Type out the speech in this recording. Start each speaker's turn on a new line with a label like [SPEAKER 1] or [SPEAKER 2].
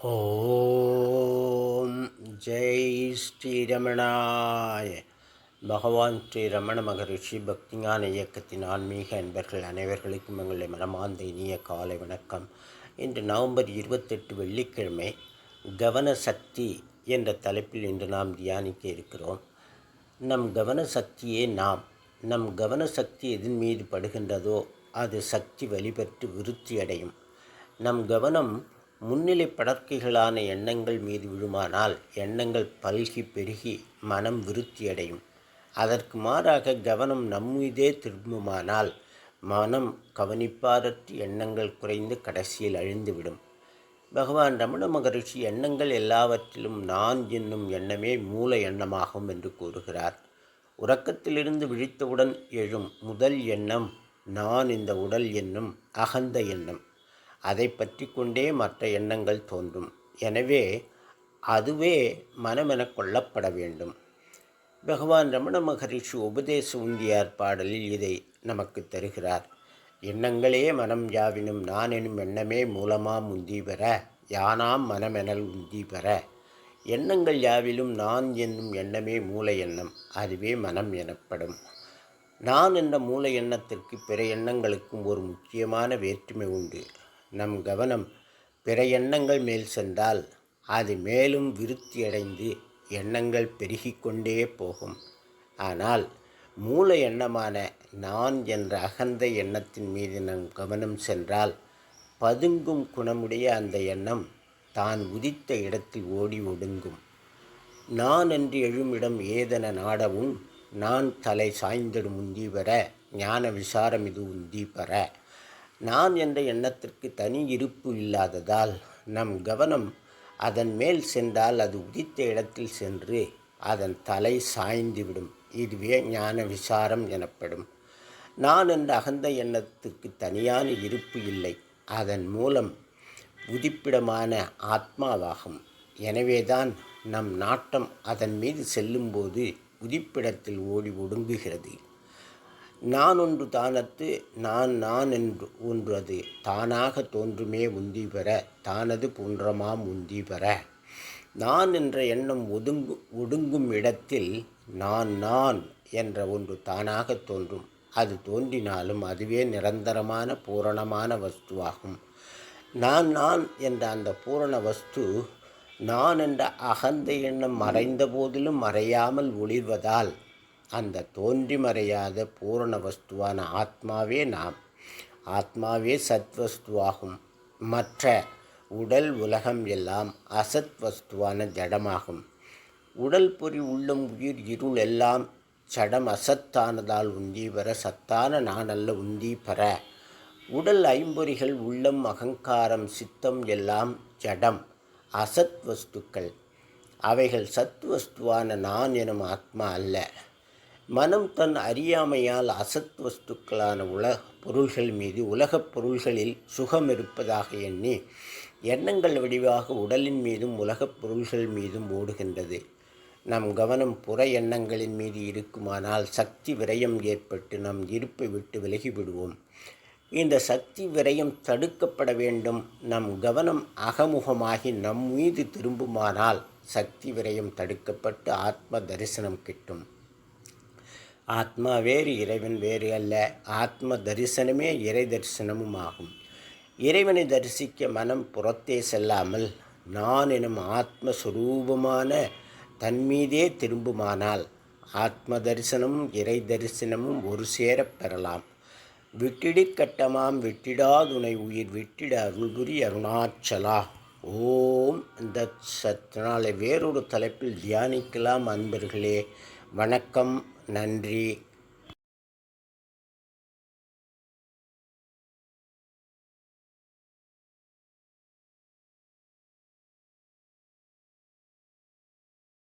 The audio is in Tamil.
[SPEAKER 1] ஓம் ஜெய் ஸ்ரீரமணாய பகவான் ஸ்ரீ ரமண மகரிஷி பக்திஞான இயக்கத்தின் ஆன்மீக அன்பர்கள் அனைவர்களுக்கும் எங்களுடைய மனமார்ந்த இனிய காலை வணக்கம். இன்று நவம்பர் இருபத்தெட்டு வெள்ளிக்கிழமை கவன சக்தி என்ற தலைப்பில் இன்று நாம் தியானிக்க இருக்கிறோம். நம் கவன சக்தியே நாம். நம் கவன சக்தி எதன் மீது படுகின்றதோ அது சக்தி வழிபட்டு விருத்தி அடையும். நம் கவனம் முன்னிலை படர்க்கைகளான எண்ணங்கள் மீது விழுமானால் எண்ணங்கள் பல்கி பெருகி மனம் விருத்தியடையும். அதற்கு மாறாக கவனம் நம்மீதே திரும்புமானால் மனம் கவனிப்பாரற்று எண்ணங்கள் குறைந்து கடைசியில் அழிந்துவிடும். பகவான் ரமண மகரிஷி எண்ணங்கள் எல்லாவற்றிலும் நான் என்னும் எண்ணமே மூல எண்ணமாகும் என்று கூறுகிறார். உறக்கத்திலிருந்து விழித்தவுடன் எழும் முதல் எண்ணம் நான் இந்த உடல் என்னும் அகந்த எண்ணம். அதை பற்றி கொண்டே மற்ற எண்ணங்கள் தோன்றும். எனவே அதுவே மனமென கொள்ளப்பட வேண்டும். பகவான் ரமண மகரிஷி உபதேச உந்தியார் பாடலில் இதை நமக்கு தருகிறார். எண்ணங்களே மனம் யாவினும் நான் எனும் எண்ணமே மூலமாம் உந்தி பெற யானாம் மனமெனல் உந்தி பெற. எண்ணங்கள் யாவிலும் நான் என்னும் எண்ணமே மூல எண்ணம் அதுவே மனம் எனப்படும். நான் என்ற மூல எண்ணத்திற்கு பிற எண்ணங்களுக்கும் ஒரு முக்கியமான வேற்றுமை உண்டு. நம் கவனம் பிற எண்ணங்கள் மேல் சென்றால் அது மேலும் விருத்தியடைந்து எண்ணங்கள் பெருகிக்கொண்டே போகும். ஆனால் மூல எண்ணமான நான் என்ற அகந்த எண்ணத்தின் மீது நம் கவனம் சென்றால் பதுங்கும் குணமுடைய அந்த எண்ணம் தான் உதித்த இடத்தில் ஓடி ஒடுங்கும். நான் என்று எழுமிடம் ஏதென நாடவும் நான் தலை சாய்ந்திடும் உந்தி பெற ஞான விசாரம் இது உந்தி பெற. நான் என்ற எண்ணத்திற்கு தனி இருப்பு இல்லாததால் நம் கவனம் அதன் மேல் சென்றால் அது உதித்த இடத்தில் சென்று அதன் தலை சாய்ந்துவிடும். இதுவே ஞான விசாரம் எனப்படும். நான் என்ற அகந்த எண்ணத்துக்கு தனியான இருப்பு இல்லை. அதன் மூலம் உதிப்பிடமான ஆத்மாவாகும். எனவேதான் நம் நாட்டம் அதன் மீது செல்லும்போது உதிப்பிடத்தில் ஓடி ஒடுங்குகிறது. நான் ஒன்று தானத்து நான் நான் என்று ஒன்று அது தானாக தோன்றுமே உந்தி பெற தானது போன்றமாம் உந்தி பெற. நான் என்ற எண்ணம் ஒதுங்கு ஒடுங்கும் இடத்தில் நான் நான் என்ற ஒன்று தானாக தோன்றும். அது தோன்றினாலும் அதுவே நிரந்தரமான பூரணமான வஸ்துவாகும். நான் நான் என்ற அந்த பூரண வஸ்து நான் என்ற அகந்த எண்ணம் மறைந்த போதிலும் மறையாமல் ஒளிர்வதால் அந்த தோன்றி மறையாத பூரண வஸ்துவான ஆத்மாவே நாம். ஆத்மாவே சத்வஸ்துவாகும். மற்ற உடல் உலகம் எல்லாம் அசத் வஸ்துவான ஜடமாகும். உடல் பொறி உள்ளம் உயிர் இருள் எல்லாம் சடம் அசத்தானதால் உந்தி பெற சத்தான நானல்ல உந்தி பெற. உடல் ஐம்பொறிகள் உள்ளம் அகங்காரம் சித்தம் எல்லாம் ஜடம் அசத் வஸ்துக்கள் அவைகள் சத் வஸ்துவான நான் எனும் ஆத்மா அல்ல. மனம் தன் அறியாமையால் அசத் வஸ்துக்களான உலக பொருள்கள் மீது உலகப் பொருள்களில் சுகம் இருப்பதாக எண்ணி எண்ணங்கள் வடிவாக உடலின் மீதும் உலகப் பொருள்கள் மீதும் ஓடுகின்றது. நம் கவனம் புற எண்ணங்களின் மீது இருக்குமானால் சக்தி விரயம் ஏற்பட்டு நம் இருப்பை விட்டு விலகிவிடுவோம். இந்த சக்தி விரயம் தடுக்கப்பட வேண்டும். நம் கவனம் அகமுகமாகி நம் மீது திரும்புமானால் சக்தி விரயம் தடுக்கப்பட்டு ஆத்ம தரிசனம் கிட்டும். ஆத்மா வேறு இறைவன் வேறு அல்ல. ஆத்ம தரிசனமே இறை தரிசனமும் ஆகும் இறைவனை தரிசிக்க மனம் புறத்தே செல்லாமல் நான் எனும் ஆத்மஸ்வரூபமான தன்மீதே திரும்புமானால் ஆத்ம தரிசனமும் இறை தரிசனமும் ஒரு சேரப் பெறலாம். விட்டிடிக்கட்டமாம் விட்டிடாதுணை உயிர் விட்டிட அருள்புரி அருணாச்சலா. ஓம். இந்த சத்தினாலே வேறொரு தலைப்பில் தியானிக்கலாம் அன்பர்களே. வணக்கம் நன்றி.